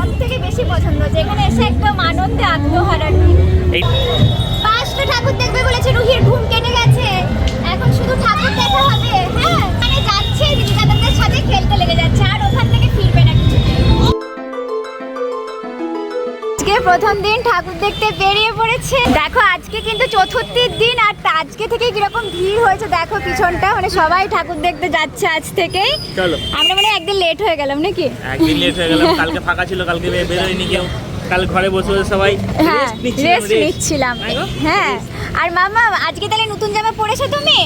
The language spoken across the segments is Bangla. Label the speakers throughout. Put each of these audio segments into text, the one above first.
Speaker 1: সব থেকে বেশি পছন্দ যেখানে এসে একদম আনন্দে আত্মহারা রুহি
Speaker 2: এই
Speaker 1: পাঁচটা ঠাকুর দেখবে বলেছে রুহির ঘুম কেটে গেছে। এখন শুধু ঠাকুর দেখা হবে। হ্যাঁ মানে যাচ্ছে দিদি দাদাদের সাথে খেলতে লেগে যাচ্ছে। আর প্রথম দিন ঠাকুর দেখতে বেরিয়ে পড়েছে। দেখো আজকে কিন্তু চতুর্থীর দিন আর আজকে থেকে কীরকম ভিড় হয়েছে দেখো পিছনটা। মানে সবাই ঠাকুর দেখতে যাচ্ছে আজ থেকেই।
Speaker 2: চলো
Speaker 1: আমরা মানে একদিন লেট হয়ে গেলাম নাকি?
Speaker 2: একদিন লেট হয়ে গেলাম কালকে ফাঁকা ছিল কালকে বেরোয়নি কেউ। কাল ঘরে বসে বসে সবাই
Speaker 1: হ্যাঁ রেস্ট নিচ্ছিলাম হ্যাঁ। আর মামা আজকে তাহলে নতুন জামা পরেছো তুমি?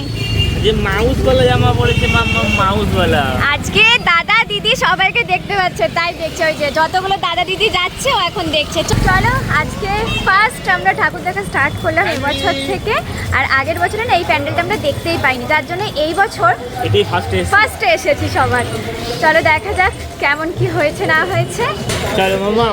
Speaker 2: যে মাউস বলা জামা পড়েছে মাম্মা মাউস বলা।
Speaker 1: আজকে দাদা দিদি সবাইকে দেখতে পাচ্ছে তাই দেখছে ওই যে যতগুলো দাদা দিদি যাচ্ছে ও এখন দেখছে। চলো আজকে ফার্স্ট আমরা ঠাকুর দেখা স্টার্ট করলাম এই বছর থেকে। আর আগের বছরে না এই প্যান্ডেলটা আমরা দেখতেই পাইনি তার জন্য এই বছর
Speaker 2: এটাই ফার্স্ট এসে
Speaker 1: ফার্স্টে এসেছি সবার। চলো দেখা যাক কেমন কি হয়েছে না হয়েছে।
Speaker 2: চলো মাম্মা।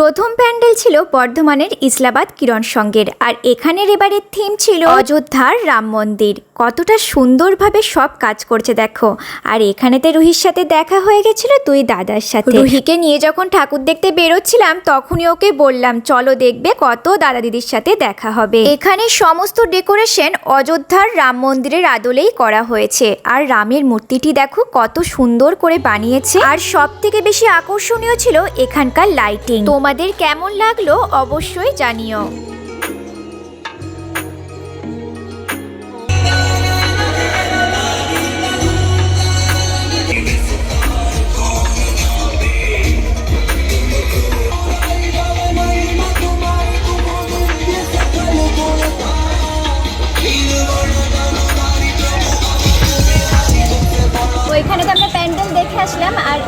Speaker 1: প্রথম প্যান্ডেল ছিল বর্ধমানের ইসলাবাদ কিরণ সঙ্গের আর এখানের এবারের থিম ছিল অযোধ্যার রাম মন্দির। কতটা সুন্দরভাবে সব কাজ করছে, দেখো। আর এখানেতে রুহির সাথে দেখা হয়ে গেছিল তুই দাদার সাথে। রুহিকে নিয়ে যখন ঠাকুর দেখতে বেরোচ্ছিলাম, তখনই ওকে বললাম, চলো দেখবে কত দাদা দিদির সাথে দেখা হবে। এখানে সমস্ত ডেকোরেশন অযোধ্যার রাম মন্দিরের আদলেই করা হয়েছে। আর রামের মূর্তিটি দেখো, কত সুন্দর করে বানিয়েছে। আর সব থেকে বেশি আকর্ষণীয় ছিল এখানকার লাইটিং তোমাদের কেমন লাগল অবশ্যই জানিও।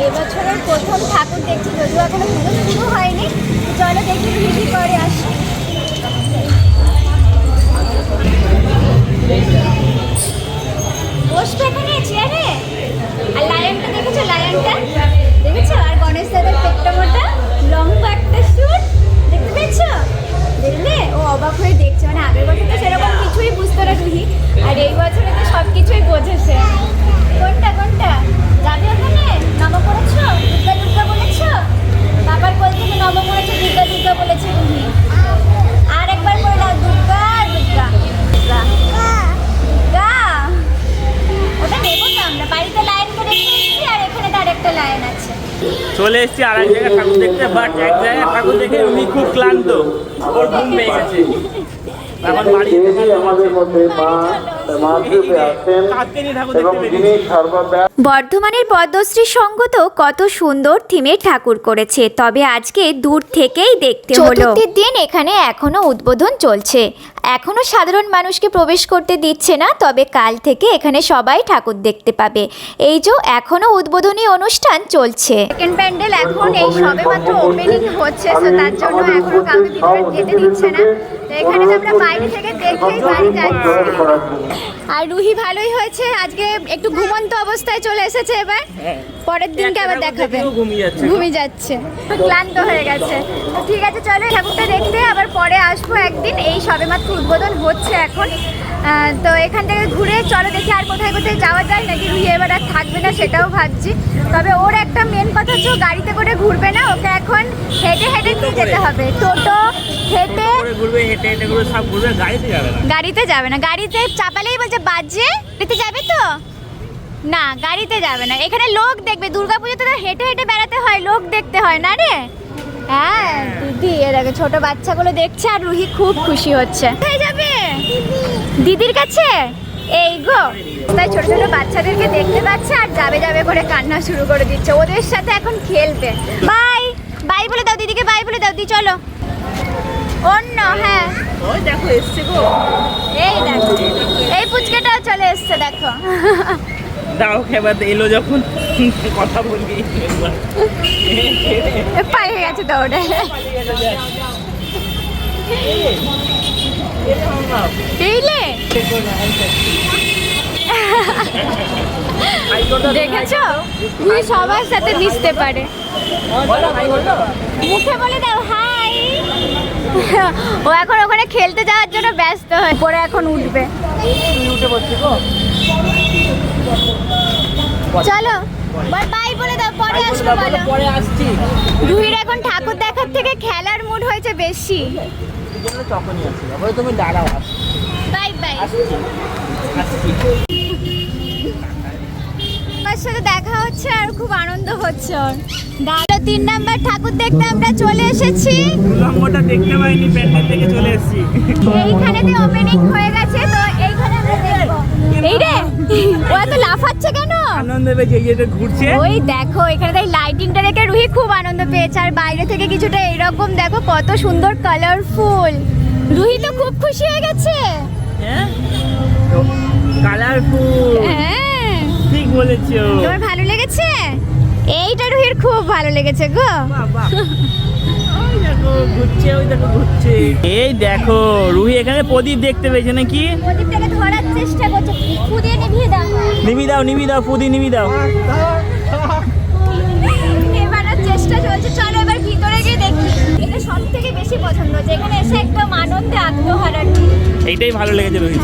Speaker 1: এবছরের প্রথম ঠাকুর দেখছি যদিও এখনও পুজো শুরু হয়নি। চলো দেখি ভিড়ি করে আসি। বসবে এখানে চেয়ারে আর লায়নটা দেখেছ? লায়নটা
Speaker 2: চলে এসেছি আর এক জায়গায় ঠাকুর দেখতে বাট এক জায়গায় ঠাকুর দেখে উনি খুব ক্লান্ত। ওর ঘুম পেয়ে গেছে। এখন বাড়ি
Speaker 3: আমাদের মধ্যে মা
Speaker 1: বর্ধমানের পদ্মশ্রী সংঘ তো কত সুন্দর থিমের ঠাকুর করেছে তবে আজকে দূর থেকেই দেখতে হলো। চতুর্থীর দিন এখানে এখনও উদ্বোধন চলছে। এখনও সাধারণ মানুষকে প্রবেশ করতে দিচ্ছে না তবে কাল থেকে এখানে সবাই ঠাকুর দেখতে পাবে। এই যে এখনও উদ্বোধনী অনুষ্ঠান চলছে। সেকেন্ড প্যান্ডেল এখন এই সবে মাত্র ওপেনিং হচ্ছে তো তার জন্য এখনও কাউকে ভিতরে যেতে দিচ্ছে না। তো এখানে তো আমরা বাইরে থেকে দেখেই বাড়ি যাচ্ছি। আর রুহি ভালোই হয়েছে আজকে একটু ঘুমন্ত অবস্থায় চলে এসেছে এবার। পরের দিনকে আবার দেখাবে।
Speaker 2: ঘুমিয়ে যাচ্ছে।
Speaker 1: ক্লান্ত হয়ে গেছে। তো ঠিক আছে চলো ঠাকুরটা দেখতে আবার পরে আসব একদিন। এই সবেমাত্র উদ্বোধন হচ্ছে এখন। তো এখান থেকে ঘুরে চলো দেখি আর কোথায় কোথায় যাওয়া যায় নাকি রুহি এবার আর থাকবে না সেটাও ভাবছি। তবে ওর একটা মেন কথা হচ্ছে গাড়িতে করে ঘুরবে না ওকে এখন হেঁটে হেঁটে নিয়ে যেতে হবে। টোটো
Speaker 2: ঘুরবে হেঁটে হেঁটে ঘুরবে সব ঘুরবে গাড়িতে যাবে না।
Speaker 1: গাড়িতে যাবে না গাড়িতে চাপালেই বলছে বাজে গাড়িতে যাবে তো? না গাড়িতে যাবে না। এখানে লোক দেখবে দুর্গাপুজোতে তো হেঁটে হেঁটে বেড়াতে হয় লোক দেখতে হয় না রে? হ্যাঁ দিদি এর আগে ছোট বাচ্চাগুলো দেখছে আর রুহি খুব খুশি হচ্ছে। কোথায় যাবে? দিদির কাছে? এই গো তাই ছোট ছোট বাচ্চাদেরকে দেখতে পাচ্ছে আর যাবে যাবে করে কান্না শুরু করে দিচ্ছে। ওদের সাথে এখন খেলবে। বাই বাই বলে দাও দিদিকে বাই বলে দাও দি চলো। অন্য হ্যাঁ।
Speaker 2: ওই দেখো এসছে গো।
Speaker 1: এই দেখো এই পুচকেটাও চলে এসছে দেখো।
Speaker 2: দাও এবার এলো যখন। কথা বলবি।
Speaker 1: পালিয়ে গেছে দৌড়ে। এইলে দেখেছ? সবার সাথে মিশতে পারে। মুখে বলে দাও হাই। ও এখন ওখানে খেলতে যাওয়ার জন্য ব্যস্ত হয়ে। পরে এখন উঠবে।
Speaker 2: উঠে পড়ছি গো।
Speaker 1: চলো বাই বলে দাও পরে আসব বলো
Speaker 2: পরে আসছি।
Speaker 1: রুহির এখন ঠাকুর দেখার থেকে খেলার মুড হয়েছে বেশি।
Speaker 2: তুমি দাঁড়াও
Speaker 1: বাই বাই সাথে দেখা হচ্ছে আর খুব আনন্দ হচ্ছে ওর। তিন নাম্বার ঠাকুর দেখতে আমরা চলে এসেছি।
Speaker 2: লম্বটা দেখতে পাইনি প্যান্ডেল থেকে চলে এসেছি।
Speaker 1: এইখানেতে ওপেনিং হয়ে গেছে তো এইখানে আমরা দেখব। এই রে ও এত লাফাচ্ছে কেন?
Speaker 2: আনন্দ পেয়েছে এই যে ঘুরছে।
Speaker 1: ওই দেখো এখানে তাই লাইটিংটা রেখে রুহি খুব আনন্দ পেয়েছে আর বাইরে থেকে কিছুটা এরকম দেখো কত সুন্দর কালারফুল রুহি তো খুব খুশি হয়ে গেছে।
Speaker 2: হ্যাঁ? কালারফুল
Speaker 1: হ্যাঁ।
Speaker 2: ঠিক বলেছ।
Speaker 1: তোমার ভালো লেগেছে? এইটা রুহির খুব ভালো লেগেছে গো।
Speaker 2: এই দেখো রুহি এখানে প্রদীপ দেখতে পেয়েছে নাকি?
Speaker 1: প্রদীপটাকে ধরার চেষ্টা করছে। নিভিয়ে দাও।
Speaker 2: নিবি দাও নিবি দাও ফুদি নিবি দাও।
Speaker 1: এবারের চেষ্টা চলছে। চলো এবার ভিতরে গিয়ে দেখি। এটা সব থেকে বেশি পছন্দ যেখানে এসে একদম আনন্দে আত্মহারার
Speaker 2: এইটাই ভালো লেগেছে রুহি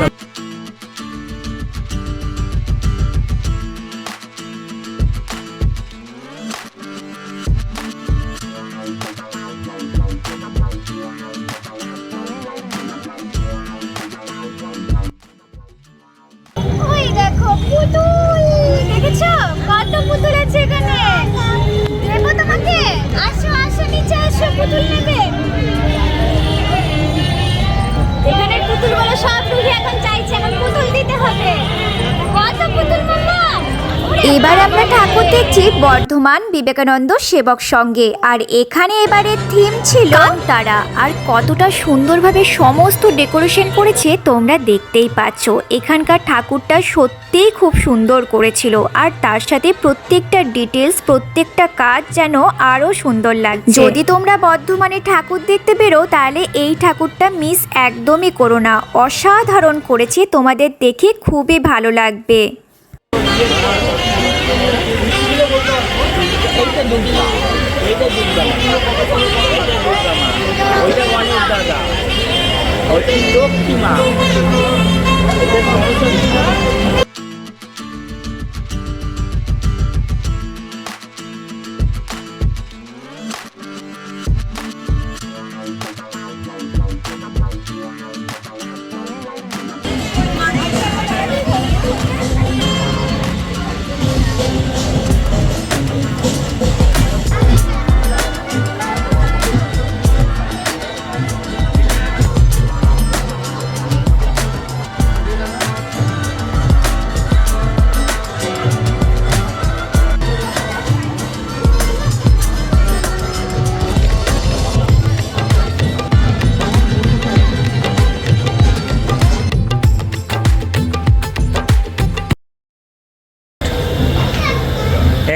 Speaker 1: হবে কত পুতুল মাম্মা
Speaker 4: এবার আমরা ঠাকুর দেখছি বর্ধমান বিবেকানন্দ সেবক সঙ্গে। আর এখানে এবারের থিম ছিল তারা আর কতটা সুন্দরভাবে সমস্ত ডেকোরেশন করেছে তোমরা দেখতেই পাচ্ছ। এখানকার ঠাকুরটা সত্যিই খুব সুন্দর করেছিল। আর তার সাথে প্রত্যেকটা ডিটেলস প্রত্যেকটা কাজ যেন আরও সুন্দর লাগছে। যদি তোমরা বর্ধমানে ঠাকুর দেখতে বেরো, তাহলে এই ঠাকুরটা মিস একদমই করো না। অসাধারণ করেছে তোমাদের দেখে খুবই ভালো লাগবে।
Speaker 2: দুর্গা এইটা দুর্গা মা। এইটা দুর্গা ওইটা গণেশ দাদা ওইটা লক্ষ্মী মা সরস্বতী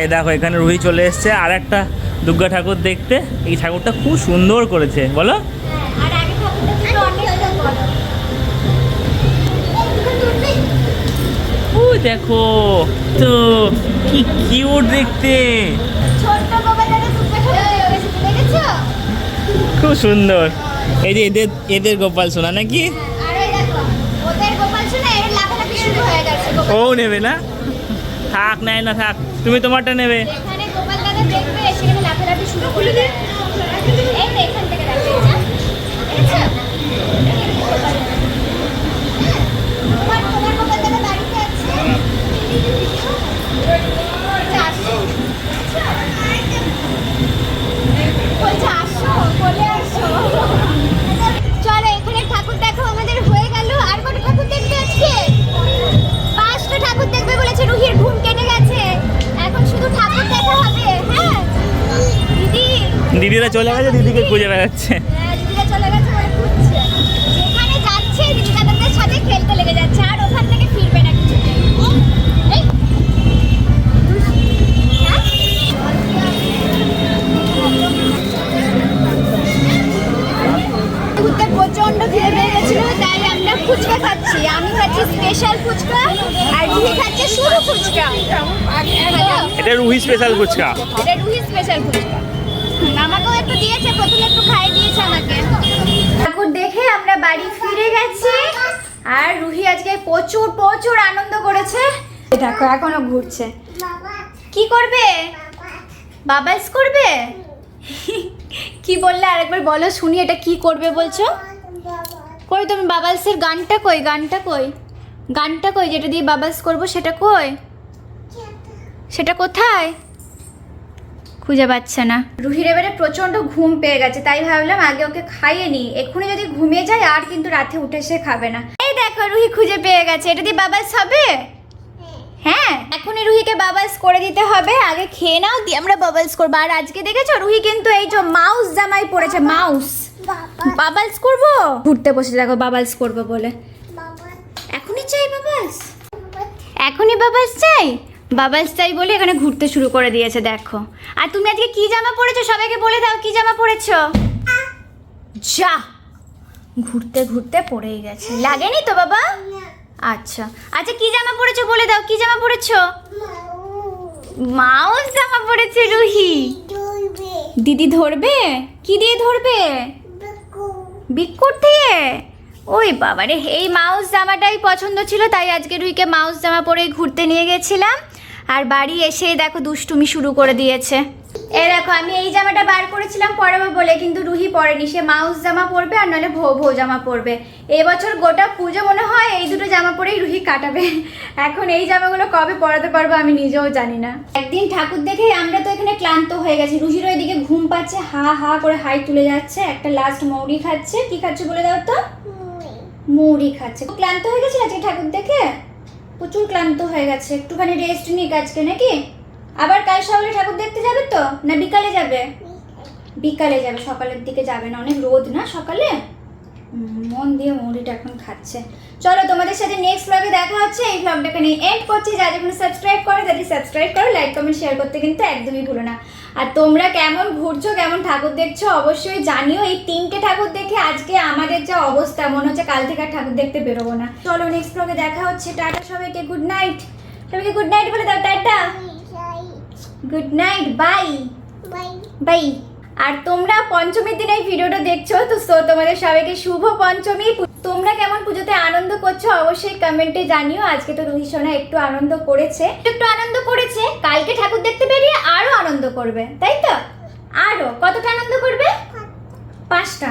Speaker 2: এই দেখো এখানে রুহি চলে এসছে। আর একটা দুর্গা ঠাকুর দেখতে। এই ঠাকুরটা খুব সুন্দর করেছে বলো? দেখো তো কি কিউট দেখতে। খুব সুন্দর। এই যে এদের এদের গোপাল সোনা নাকি? ও নেবে না? থাক নেয় না থাক তুমি তোমারটা নেবে।
Speaker 1: Thank গোপাল
Speaker 2: দিদিরা চলে গেছে দিদিকে খুঁজে বেড়াচ্ছে।
Speaker 1: হ্যাঁ, দিদিরা চলে গেছে বলে খুঁজছে। যেখানে যাচ্ছে দিদি দাদাদের সাথে খেলতে লেগে যাচ্ছে আর ওখান থেকে ফিরবে না কিছুতেই এই। হ্যাঁ? ঘুরতে প্রচণ্ড গেছিল তাই আমরা ফুচকা খাচ্ছি। আমি খাচ্ছি স্পেশাল ফুচকা আর রুহি খাচ্ছে শুধু ফুচকা।
Speaker 2: এটা রুহি স্পেশাল ফুচকা।
Speaker 1: এটা রুহি স্পেশাল ফুচকা আমাকেও একটু দিয়েছে প্রথমে একটু খাইয়ে দিয়েছে আমাকে ঠাকুর দেখে আমরা বাড়ি ফিরে গেছি। আর রুহি আজকে প্রচুর প্রচুর আনন্দ করেছে। দেখো, এখনও ঘুরছে। কি করবে? বাবাইস করবে? কি বললে? আরেকবার বলো, শুনি এটা কি করবে বলছো? কই তুমি বাবালসের গানটা কই? গানটা কই? গানটা কই? যেটা দিয়ে বাবালস করব সেটা কই? সেটা কোথায়? খুঁজে পাচ্ছে না। রুহির এবারে প্রচণ্ড ঘুম পেয়ে গেছে তাই ভাবলাম আগে ওকে খাইয়ে নিই। এক্ষুনি যদি ঘুমিয়ে যায় আর কিন্তু রাতে উঠে সে খাবে না। এই দেখো রুহি খুঁজে পেয়ে গেছে। এটা দিয়ে বাবালস হবে? হ্যাঁ। এখনই রুহিকে বাবালস করে দিতে হবে। আগে খেয়ে নাও দিয়ে আমরা বাবালস করব। আর আজকে দেখেছ রুহি কিন্তু এই যে মাউস জামাই পড়েছে মাউস। বাবালস করব? ঘুরতে বসে দেখো বাবালস করব বলে। এখনই চাই বাবালস এখনই বাবালস চাই? বাবালস চাই বলে এখানে ঘুরতে শুরু করে দিয়েছে, দেখো। আর তুমি আজকে কি জামা পরেছো? সবাইকে বলে দাও কি জামা পরেছো। যা! ঘুরতে ঘুরতে পড়েই গেছে। লাগেনি তো বাবা? আচ্ছা। আচ্ছা কি জামা পরেছো বলে দাও, কি জামা পরেছো? মাউস জামা পরেছে রুহি। দিদি ধরবে? কি দিয়ে ধরবে? বিক্কুর দিয়ে? ওই বাবারে, এই মাউস জামাটাই পছন্দ ছিল, তাই আজকে রুইকে মাউস জামা পরে ঘুরতে নিয়ে গেছিলাম। আর বাড়ি এসে দেখো দুষ্টুমি শুরু করে দিয়েছে। এ দেখো আমি এই জামাটা বার করেছিলাম পরাবো বলে কিন্তু রুহি পরেনি। সে মাউস জামা পরবে আর নাহলে ভো ভো জামা পরবে। এবছর গোটা পুজো মনে হয় এই দুটো জামা পরেই রুহি কাটাবে। এখন এই জামাগুলো কবে পরাতে পারব আমি নিজেও জানি না। একদিন ঠাকুর দেখে আমরা তো এখানে ক্লান্ত হয়ে গেছি। রুহিরও এদিকে ঘুম পাচ্ছে হা হা করে হাই তুলে যাচ্ছে একটা লাস্ট মৌরি খাচ্ছে। কি খাচ্ছে বলে দাও তো? মুড়ি। খাচ্ছে। ক্লান্ত হয়ে গেছে আজকে ঠাকুর দেখে? প্রচুর ক্লান্ত হয়ে গেছে। একটুখানি রেস্ট নিক আজকে নাকি? আবার কাল সকালে ঠাকুর দেখতে যাবে তো? না বিকালে যাবে? বিকালে যাবে সকালের দিকে যাবে না। অনেক রোদ না সকালে? মন দিয়ে মুড়িটা এখন খাচ্ছে। চলো তোমাদের সাথে নেক্সট ব্লগে দেখা হচ্ছে। এই ব্লগটাকে নিয়ে এন্ড করছি। যা যেখানে সাবস্ক্রাইব করো তাদের সাবস্ক্রাইব করো লাইক কমেন্ট শেয়ার করতে কিন্তু একদমই ভুলো না। আর তোমরা কেমন ঘুরছো কেমন ঠাকুর দেখছ অবশ্যই জানিও। এই তিনটে ঠাকুর দেখে আজকে আমাদের যা অবস্থা মনে হচ্ছে কাল থেকে আর ঠাকুর দেখতে বেরোবো না। চলো নেক্সট ব্লগে দেখা হচ্ছে। টাটা সবাইকে গুড নাইট সবাইকে গুড নাইট বলে দাও tata. Good night bye bye bye আর তোমরা পঞ্চমীর দিন এই ভিডিওটা দেখছ, তো সো তোমাদের সবাইকে শুভ পঞ্চমী। তোমরা কেমন পুজোতে আনন্দ করছ অবশ্যই কমেন্টে জানিও। আজকে তো রোহিত সোনা একটু আনন্দ করেছে। একটু আনন্দ করেছে, কালকে ঠাকুর দেখতে বেরিয়ে আরও আনন্দ করবে, তাই তো? আরও, কতটা আনন্দ করবে? পাঁচটা।